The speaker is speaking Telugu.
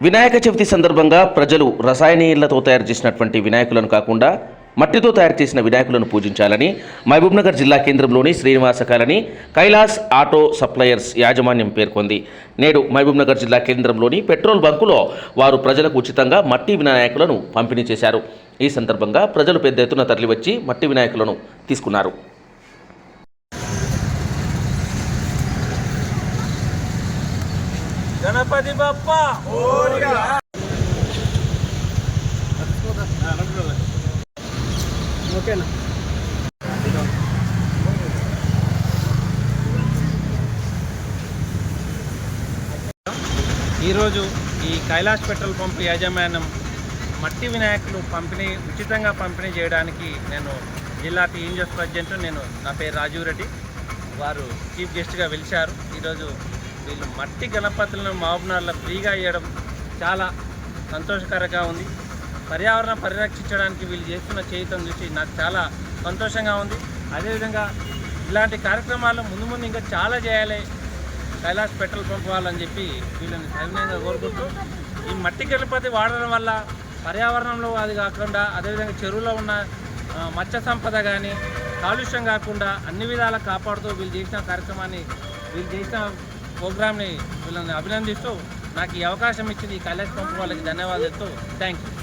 వినాయక చవితి సందర్భంగా ప్రజలు రసాయనీయులతో తయారు చేసినటువంటి వినాయకులను కాకుండా మట్టితో తయారు చేసిన వినాయకులను పూజించాలని మహబూబ్నగర్ జిల్లా కేంద్రంలోని Srinivasa colony Kailas auto suppliers యాజమాన్యం పేర్కొంది. నేడు మహబూబ్నగర్ జిల్లా కేంద్రంలోని పెట్రోల్ బంకులో వారు ప్రజలకు ఉచితంగా మట్టి వినాయకులను పంపిణీ చేశారు. ఈ సందర్భంగా ప్రజలు పెద్ద ఎత్తున తరలివచ్చి మట్టి వినాయకులను తీసుకున్నారు. గణపతి బప్ప! ఓకేనా? ఈరోజు ఈ కైలాష్ పెట్రోల్ పంప్ యాజమాన్యం మట్టి వినాయకులు పంపిణీ ఉచితంగా పంపిణీ చేయడానికి నేను జిల్లా టీఎంజెస్ ప్రెసిడెంట్ నేను నా పేరు రాజీవ్ రెడ్డి. వారు చీఫ్ గెస్ట్గా పిలిచారు ఈరోజు వీళ్ళు మట్టి గణపతులను మహబూబ్నగర్లో ఫ్రీగా ఇవ్వడం చాలా సంతోషకరంగా ఉంది. పర్యావరణ పరిరక్షించడానికి వీళ్ళు చేస్తున్న చేయుతం చూసి నాకు చాలా సంతోషంగా ఉంది. అదేవిధంగా ఇలాంటి కార్యక్రమాలు ముందు ముందు ఇంకా చాలా చేయాలి. కైలాస్ పెట్రోల్ పంప్ వాళ్ళని చెప్పి వీళ్ళని సవినయంగా కోరుకుంటూ ఈ మట్టి గణపతి వాడడం వల్ల పర్యావరణంలో అది కాకుండా అదేవిధంగా చెరువులో ఉన్న మత్స్య సంపద కానీ కాలుష్యం కాకుండా అన్ని విధాలా కాపాడుతూ వీళ్ళు చేసిన కార్యక్రమాన్ని వీళ్ళు చేసిన ప్రోగ్రామ్ని వీళ్ళని అభినందిస్తూ నాకు ఈ అవకాశం ఇచ్చింది ఈ కైలాస్ పంప్ వాళ్ళకి ధన్యవాదాలు చెప్తూ థ్యాంక్ యూ